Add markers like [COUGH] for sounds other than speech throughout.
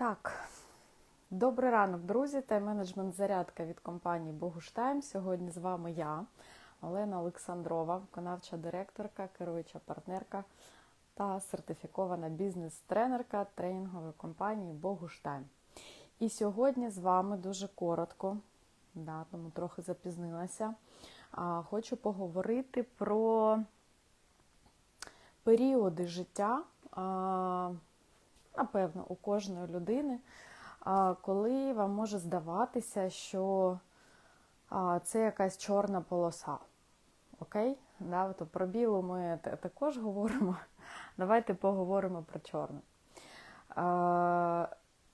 Так, добрий ранок, друзі. Тайм-менеджмент зарядка від компанії Богуштайм. Сьогодні з вами я, Олена Олександрова, виконавча директорка, керуюча партнерка та сертифікована бізнес-тренерка тренінгової компанії Богуштайм. І сьогодні з вами дуже коротко, да, тому трохи запізнилася. а, Хочу поговорити про періоди життя. Напевно, у кожної людини, коли вам може здаватися, що це якась чорна полоса. Окей? Да, то про білу ми також говоримо. [LAUGHS] Давайте поговоримо про чорну.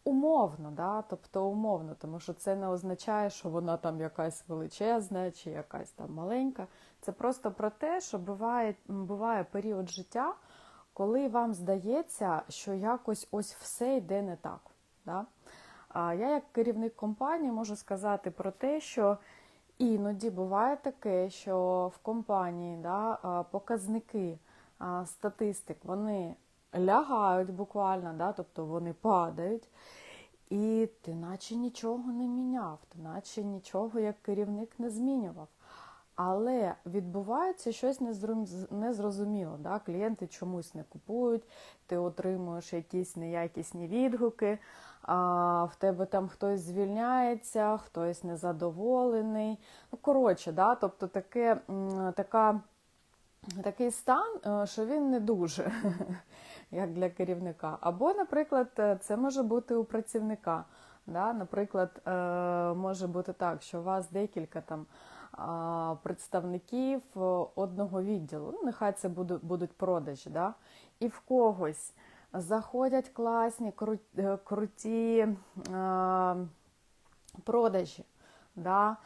Умовно, да? тобто умовно, тому що це не означає, що вона там якась величезна чи якась там маленька. Це просто про те, що буває, буває період життя, коли вам здається, що якось ось все йде не так. Да? А я, як керівник компанії, можу сказати про те, що іноді буває таке, що в компанії да, показники статистик вони лягають буквально, да, тобто вони падають. І ти наче нічого не міняв, ти наче нічого як керівник не змінював. Але відбувається щось незрозуміло. Да? Клієнти чомусь не купують, ти отримуєш якісь неякісні відгуки, а в тебе там хтось звільняється, хтось незадоволений. Ну, коротше, да? тобто таке, така, такий стан, е, що він не дуже, [LAUGHS] як для керівника. Або, наприклад, е, це може бути у працівника. Да? Наприклад, е, може бути так, що у вас декілька там представників е, одного відділу. Ну, нехай це буду- будуть продажі. Да? І в когось заходять класні, е, круті а, продажі. Да?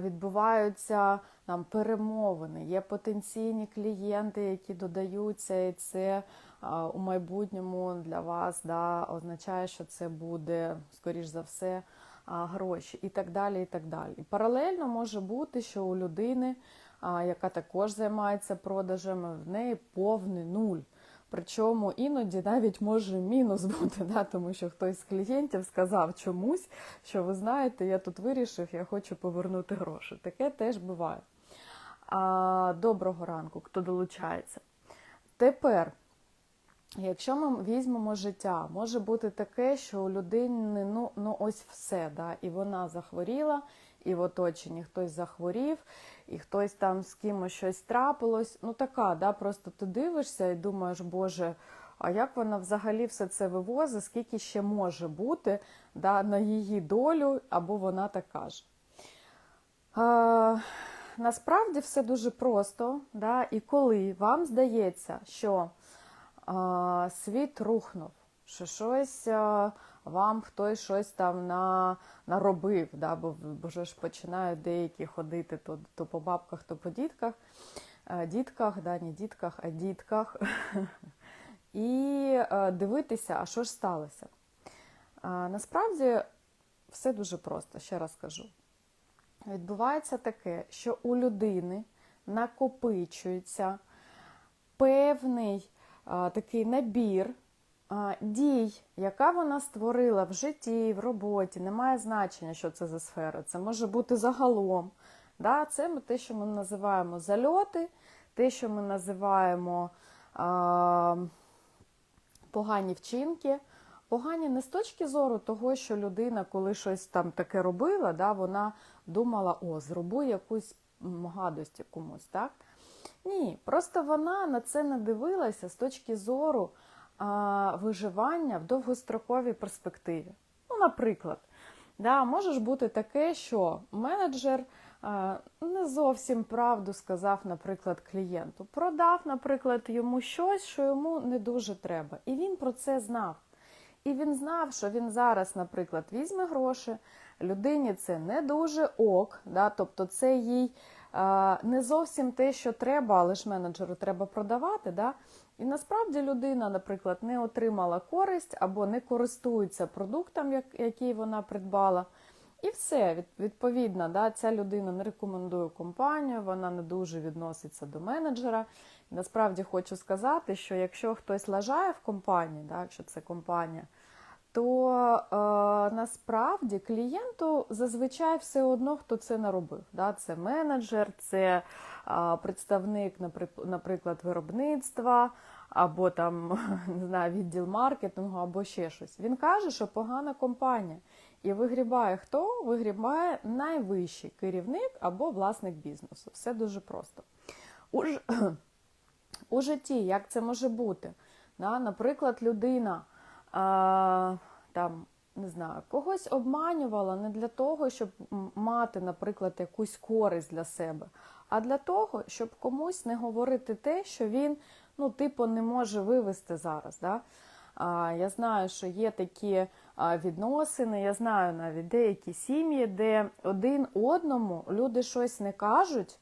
Відбуваються там перемовини, є потенційні клієнти, які додаються, і це у майбутньому для вас да, означає, що це буде, скоріш за все, гроші і так далі. І так далі. Паралельно може бути, що у людини, яка також займається продажами, в неї повний нуль. Причому іноді навіть може мінус бути, да, тому що хтось з клієнтів сказав чомусь, що ви знаєте, я тут вирішив, я хочу повернути гроші. Таке теж буває. А, доброго ранку, хто долучається. Тепер, якщо ми візьмемо життя, може бути таке, що у людини ну, ну ось все, да, і вона захворіла, і в оточенні хтось захворів, і хтось там з кимось щось трапилось. Ну така, да, просто ти дивишся і думаєш, Боже, а як вона взагалі все це вивозить, скільки ще може бути да, на її долю, або вона так каже. А, насправді все дуже просто, да, і коли вам здається, що світ рухнув, що щось вам хтось щось там на, наробив, да, бо, вже ж починають деякі ходити то, то по бабках, то по дітках, дітках, да, не дітках, а дітках, [LAUGHS] і дивитися, а що ж сталося. Насправді все дуже просто, ще раз кажу. Відбувається таке, що у людини накопичується певний такий набір дій, яка вона створила в житті, в роботі. Немає значення, що це за сфера. Це може бути загалом. Да? Це те, що ми називаємо зальоти, те, що ми називаємо а, погані вчинки. Погані не з точки зору того, що людина, коли щось там таке робила, да, вона думала, о, зроблю якусь м, гадость комусь, так? Ні, просто вона на це не дивилася з точки зору а, виживання в довгостроковій перспективі. Ну, наприклад, да, може ж бути таке, що менеджер а, не зовсім правду сказав, наприклад, клієнту. Продав, наприклад, йому щось, що йому не дуже треба. І він про це знав. І він знав, що він зараз, наприклад, візьме гроші, людині це не дуже ок, да, тобто це їй не зовсім те, що треба, але ж менеджеру треба продавати. Да? І насправді людина, наприклад, не отримала користь або не користується продуктом, який вона придбала. І все, відповідно, да, ця людина не рекомендує компанію, вона не дуже відноситься до менеджера. Насправді хочу сказати, що якщо хтось лажає в компанії, да, якщо це компанія, то е, насправді клієнту зазвичай все одно, хто це наробив. Да? Це менеджер, це е, представник, наприклад, виробництва, або там [LAUGHS] не знаю, відділ маркетингу, або ще щось. Він каже, що погана компанія. І вигрібає хто? Вигрібає найвищий керівник або власник бізнесу. Все дуже просто. У, [CLEARS THROAT] у житті як це може бути? Да? Наприклад, людина а, там, не знаю, когось обманювала не для того, щоб мати, наприклад, якусь користь для себе, а для того, щоб комусь не говорити те, що він, ну, типу, не може вивести зараз. Да? А, я знаю, що є такі відносини, я знаю навіть деякі сім'ї, де один одному люди щось не кажуть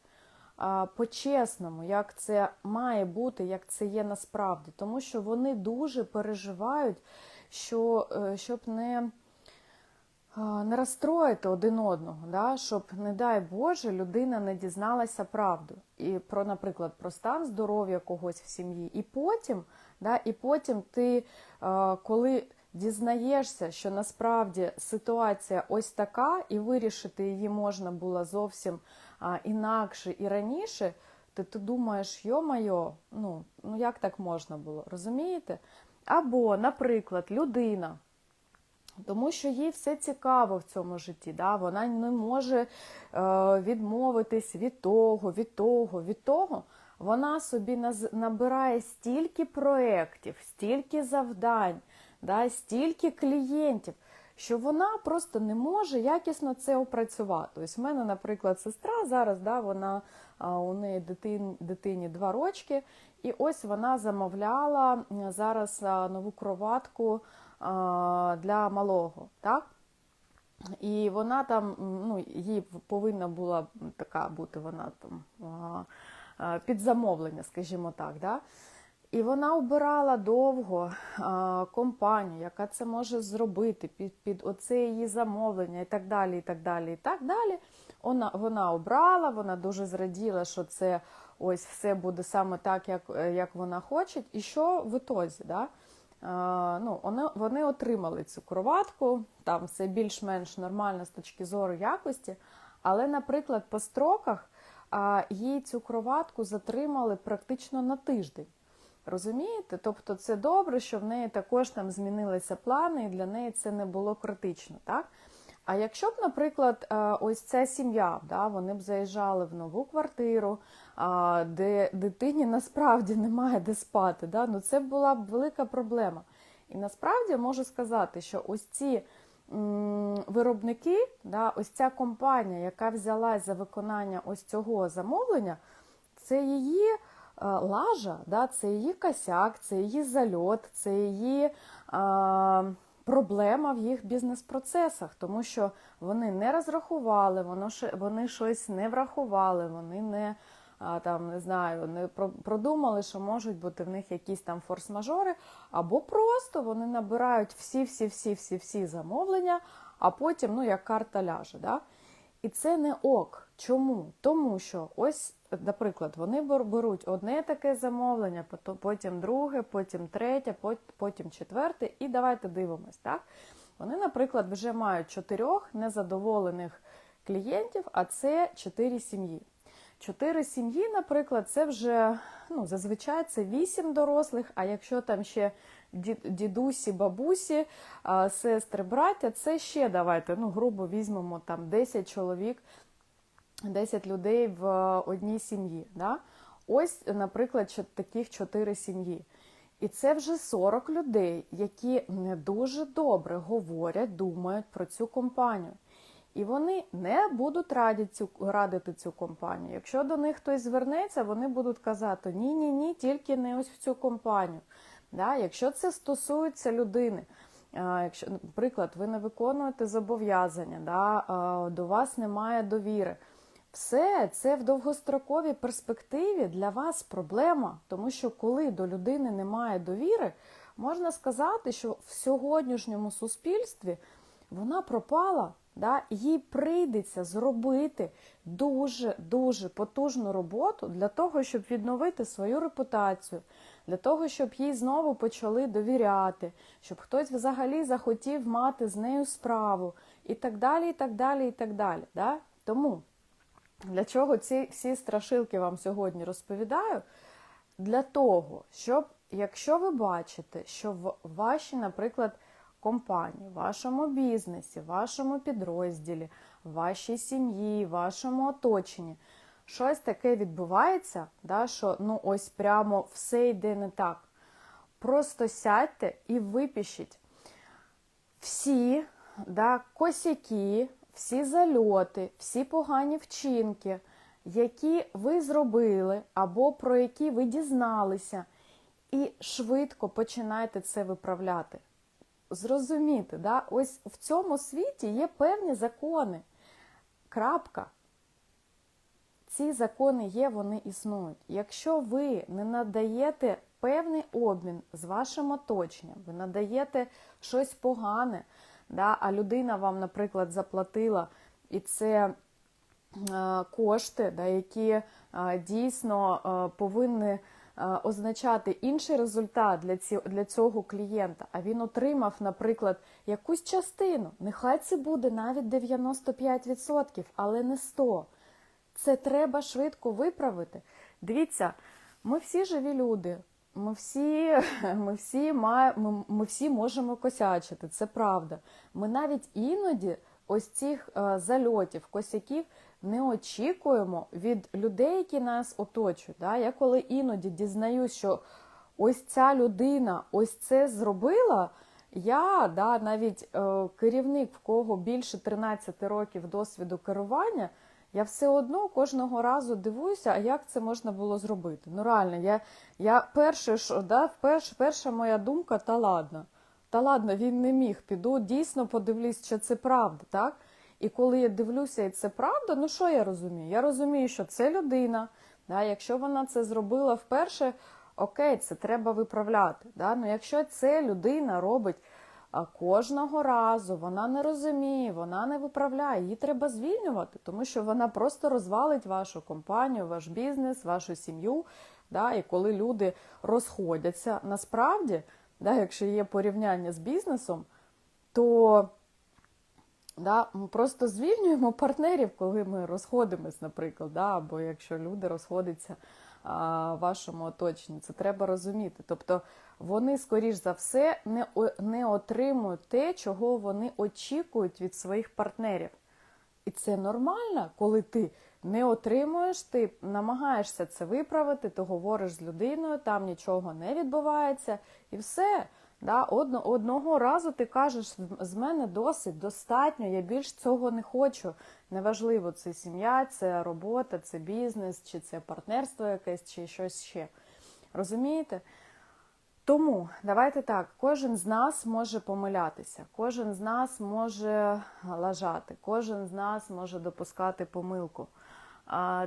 по-чесному, як це має бути, як це є насправді, тому що вони дуже переживають, що е, щоб не, не розстроїти один одного, да? щоб, не дай Боже, людина не дізналася правду. І про, наприклад, про стан здоров'я когось в сім'ї. І потім, да, і потім ти, коли дізнаєшся, що насправді ситуація ось така, і вирішити її можна було зовсім інакше і раніше, то ти думаєш, йо-майо, ну, ну як так можна було, розумієте? Або, наприклад, людина, тому що їй все цікаво в цьому житті, да? вона не може е, відмовитись від того, від того, від того. Вона собі набирає стільки проєктів, стільки завдань, да? стільки клієнтів, що вона просто не може якісно це опрацювати. Ось в мене, наприклад, сестра зараз, да, вона у неї дитин, дитині два рочки, і ось вона замовляла зараз нову кроватку для малого. Так? І вона там, ну, їй повинна була така бути вона там під замовлення, скажімо так. Да? І вона обирала довго а, компанію, яка це може зробити під, під оце її замовлення і так далі. і так далі, і так далі. Вона, вона обрала, вона дуже зраділа, що це ось все буде саме так, як, як вона хоче. І що в ітозі? Да? А, ну, вони, вони отримали цю кроватку, там все більш-менш нормально з точки зору якості, але, наприклад, по строках а, їй цю кроватку затримали практично на тиждень. Розумієте? Тобто це добре, що в неї також там змінилися плани, і для неї це не було критично. так? А якщо б, наприклад, е, ось ця сім'я, да, вони б заїжджали в нову квартиру, де дитині насправді немає де спати, да, ну це була б велика проблема. І насправді можу сказати, що ось ці виробники, да, ось ця компанія, яка взялась за виконання ось цього замовлення, це її лажа, да, це її косяк, це її зальот, це її е, проблема в їх бізнес-процесах, тому що вони не розрахували, вони щось не врахували, вони не там не знаю, не продумали, що можуть бути в них якісь там форс-мажори, або просто вони набирають всі-всі-всі-всі-всі замовлення, а потім, ну, як карта ляже. Да? І це не ок. Чому? Тому що ось, наприклад, вони беруть одне таке замовлення, потім друге, потім третє, потім четверте, і давайте дивимось. Так? Вони, наприклад, вже мають чотирьох незадоволених клієнтів, а це чотири сім'ї. Чотири сім'ї, наприклад, це вже ну, зазвичай це вісім дорослих, а якщо там ще дідусі, бабусі, сестри, браття, це ще давайте, ну, грубо візьмемо там 10 чоловік, 10 людей в одній сім'ї. Да? Ось, наприклад, таких чотири сім'ї. І це вже 40 людей, які не дуже добре говорять, думають про цю компанію. І вони не будуть радити цю, радити цю компанію. Якщо до них хтось звернеться, вони будуть казати ні, ні, ні, тільки не ось в цю компанію. Да? Якщо це стосується людини, якщо, наприклад, ви не виконуєте зобов'язання, да? до вас немає довіри. Все це в довгостроковій перспективі для вас проблема, тому що коли до людини немає довіри, можна сказати, що в сьогоднішньому суспільстві вона пропала, да? їй прийдеться зробити дуже дуже потужну роботу для того, щоб відновити свою репутацію, для того, щоб їй знову почали довіряти, щоб хтось взагалі захотів мати з нею справу, і так далі, і так далі, і так далі. Да? Тому для чого ці всі страшилки вам сьогодні розповідаю? Для того, щоб, якщо ви бачите, що в вашій, наприклад, компанії, вашому бізнесі, вашому підрозділі, вашій сім'ї, вашому оточенні щось таке відбувається, да, що ну ось прямо все йде не так. Просто сядьте і випишіть всі да, косяки, всі зальоти, всі погані вчинки, які ви зробили, або про які ви дізналися, і швидко починайте це виправляти. Зрозуміти, да? ось в цьому світі є певні закони. Крапка. Ці закони є, вони існують. Якщо ви не надаєте певний обмін з вашим оточенням, ви надаєте щось погане, да, а людина вам, наприклад, заплатила, і це е, кошти, да, які е, дійсно е, повинні означати інший результат для, ці, для цього клієнта, а він отримав, наприклад, якусь частину. Нехай це буде навіть 95%, але не 100%. Це треба швидко виправити. Дивіться, ми всі живі люди. Ми всі [LAUGHS] ми всі, має, ми, ми всі можемо косячити, це правда. Ми навіть іноді ось цих е, зальотів, косяків не очікуємо від людей, які нас оточують. Да? Я коли іноді дізнаюсь, що ось ця людина ось це зробила, я да, навіть е, керівник, в кого більше 13 років досвіду керування. Я все одно кожного разу дивуюся, а як це можна було зробити. Ну реально, я я перше, що, да, вперше, перша моя думка, та ладно. Та ладно, він не міг. Піду, дійсно подивлюсь, що це правда. так? І коли я дивлюся, і це правда, ну що я розумію? Я розумію, що це людина. Да, Якщо вона це зробила вперше, окей, це треба виправляти. Да? Ну Якщо це людина робить а кожного разу вона не розуміє, вона не виправляє, її треба звільнювати, тому що вона просто розвалить вашу компанію, ваш бізнес, вашу сім'ю. Да? І коли люди розходяться, насправді, да, якщо є порівняння з бізнесом, то да, ми просто звільнюємо партнерів, коли ми розходимось, наприклад, да? або якщо люди розходяться вашому оточенні. Це треба розуміти. Тобто вони, скоріш за все, не, не отримують те, чого вони очікують від своїх партнерів. І це нормально, коли ти не отримуєш, ти намагаєшся це виправити, ти говориш з людиною, там нічого не відбувається, і все. Да? Одно, Одного разу ти кажеш, з мене досить достатньо, я більш цього не хочу. Неважливо, це сім'я, це робота, це бізнес, чи це партнерство якесь, чи щось ще. Розумієте? Тому давайте так, кожен з нас може помилятися, кожен з нас може лажати, кожен з нас може допускати помилку.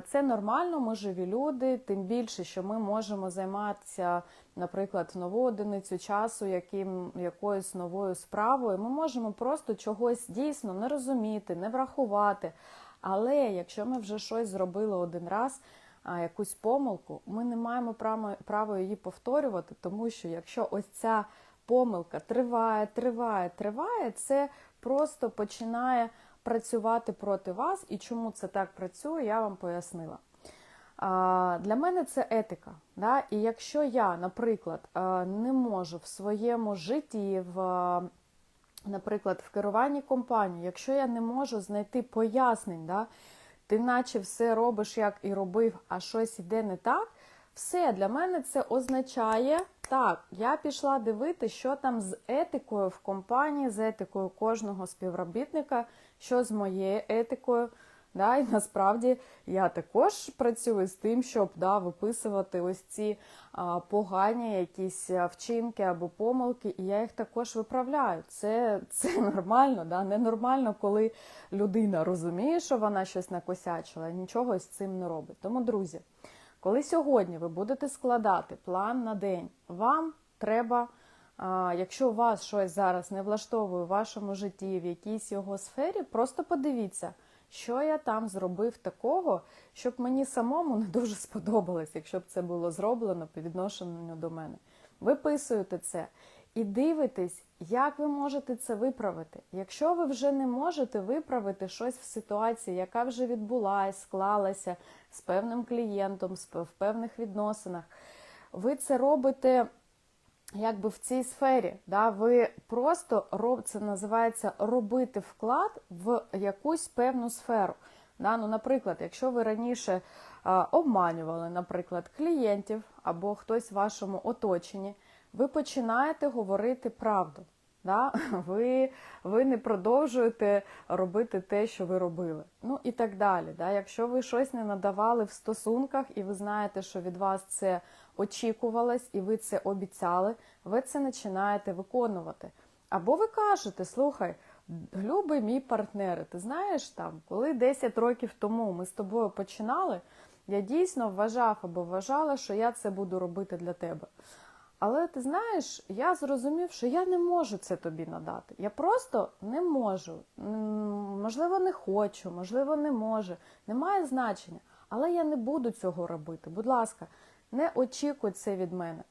Це нормально, ми живі люди, тим більше, що ми можемо займатися, наприклад, нову одиницю часу, яким, якоюсь новою справою. Ми можемо просто чогось дійсно не розуміти, не врахувати. Але якщо ми вже щось зробили один раз, якусь помилку, ми не маємо права її повторювати, тому що якщо ось ця помилка триває, триває, триває, це просто починає працювати проти вас. І чому це так працює, я вам пояснила. Для мене це етика. Да? І якщо я, наприклад, не можу в своєму житті, в, наприклад, в керуванні компанією, якщо я не можу знайти пояснень, да, ти наче все робиш, як і робив, а щось іде не так, все для мене це означає, так, я пішла дивитися, що там з етикою в компанії, з етикою кожного співробітника, що з моєю етикою. Да, І насправді я також працюю з тим, щоб да, виписувати ось ці а, погані якісь вчинки або помилки, і я їх також виправляю. Це це [LAUGHS] нормально, да? ненормально, коли людина розуміє, що вона щось накосячила, і нічого з цим не робить. Тому, друзі, коли сьогодні ви будете складати план на день, вам треба. Якщо вас щось зараз не влаштовує в вашому житті, в якійсь його сфері, просто подивіться, що я там зробив такого, щоб мені самому не дуже сподобалось, якщо б це було зроблено по відношенню до мене. Виписуєте це і дивитесь, як ви можете це виправити. Якщо ви вже не можете виправити щось в ситуації, яка вже відбулась, склалася з певним клієнтом, в певних відносинах, ви це робите якби в цій сфері. Да? Ви просто роб, це називається робити вклад в якусь певну сферу. Да? Ну, Наприклад, якщо ви раніше а, обманювали, наприклад, клієнтів або хтось в вашому оточенні, ви починаєте говорити правду. Да? [LAUGHS] Ви ви не продовжуєте робити те, що ви робили. Ну і так далі. Да? Якщо ви щось не надавали в стосунках, і ви знаєте, що від вас це очікувалось, і ви це обіцяли, ви це починаєте виконувати. Або ви кажете, слухай, любий мій партнер, ти знаєш там, коли 10 років тому ми з тобою починали, я дійсно вважав або вважала, що я це буду робити для тебе. Але ти знаєш, я зрозумів, що я не можу це тобі надати. Я просто не можу. Можливо, не хочу, можливо, не можу. Немає значення. Але я не буду цього робити. Будь ласка, не очікуй це від мене.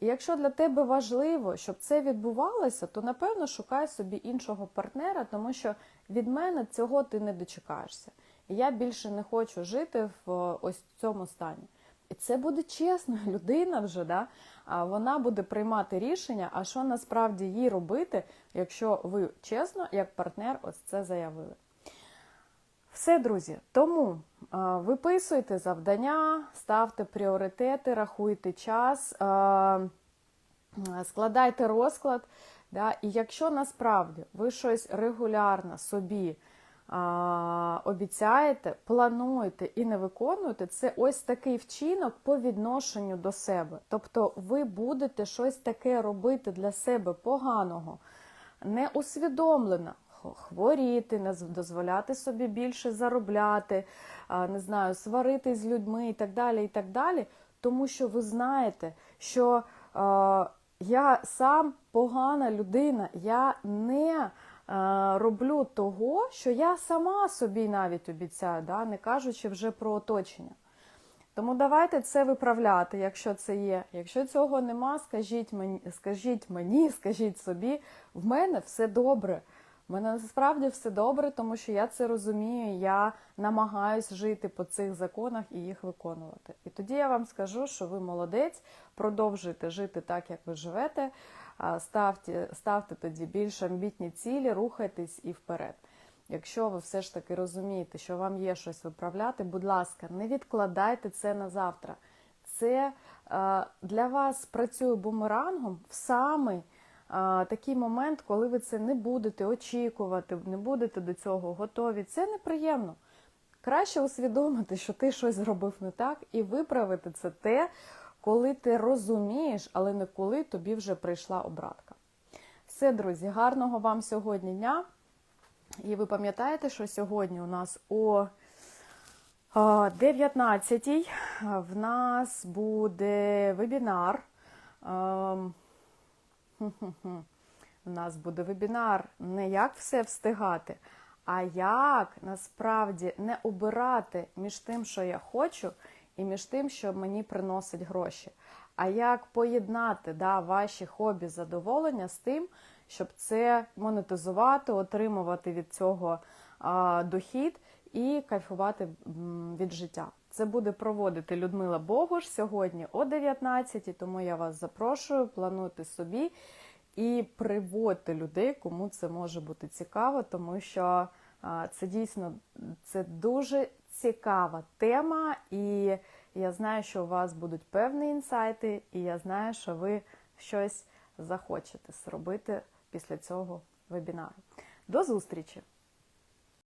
І якщо для тебе важливо, щоб це відбувалося, то напевно шукай собі іншого партнера, тому що від мене цього ти не дочекаєшся. І я більше не хочу жити в ось цьому стані. І це буде чесно, [LAUGHS] людина вже, да? вона буде приймати рішення, а що насправді їй робити, якщо ви чесно, як партнер, ось це заявили. Все, друзі, тому виписуйте завдання, ставте пріоритети, рахуйте час, складайте розклад. Да? І якщо насправді ви щось регулярно собі а, обіцяєте, плануєте і не виконуєте, це ось такий вчинок по відношенню до себе. Тобто ви будете щось таке робити для себе поганого, не усвідомлено. Хворіти, не дозволяти собі більше заробляти, не знаю, сварити з людьми і так далі, і так далі, тому що ви знаєте, що я сам погана людина, я не роблю того, що я сама собі навіть обіцяю, да? не кажучи вже про оточення. Тому давайте це виправляти, якщо це є. Якщо цього нема, скажіть мені, скажіть мені, скажіть собі, в мене все добре. Мене насправді все добре, тому що я це розумію, я намагаюсь жити по цих законах і їх виконувати. І тоді я вам скажу, що ви молодець, продовжуйте жити так, як ви живете ставте, ставте тоді більш амбітні цілі, рухайтесь і вперед. Якщо ви все ж таки розумієте, що вам є щось виправляти, будь ласка, не відкладайте це на завтра. Це для вас працює бумерангом в самий такий момент, коли ви це не будете очікувати, не будете до цього готові. Це неприємно. Краще усвідомити, що ти щось зробив не так, і виправити це те, коли ти розумієш, але не коли тобі вже прийшла обратка. Все, друзі, гарного вам сьогодні дня. І ви пам'ятаєте, що сьогодні у нас о 19-й в нас буде вебінар. У нас буде вебінар не як все встигати, а як насправді не обирати між тим, що я хочу, і між тим, що мені приносить гроші. А як поєднати да, ваші хобі задоволення з тим, щоб це монетизувати, отримувати від цього а, дохід і кайфувати від життя? Це буде проводити Людмила Богуш сьогодні о 19 тому я вас запрошую, плануйте собі і приводьте людей, кому це може бути цікаво, тому що це дійсно це дуже цікава тема, і я знаю, що у вас будуть певні інсайти, і я знаю, що ви щось захочете зробити після цього вебінару. До зустрічі!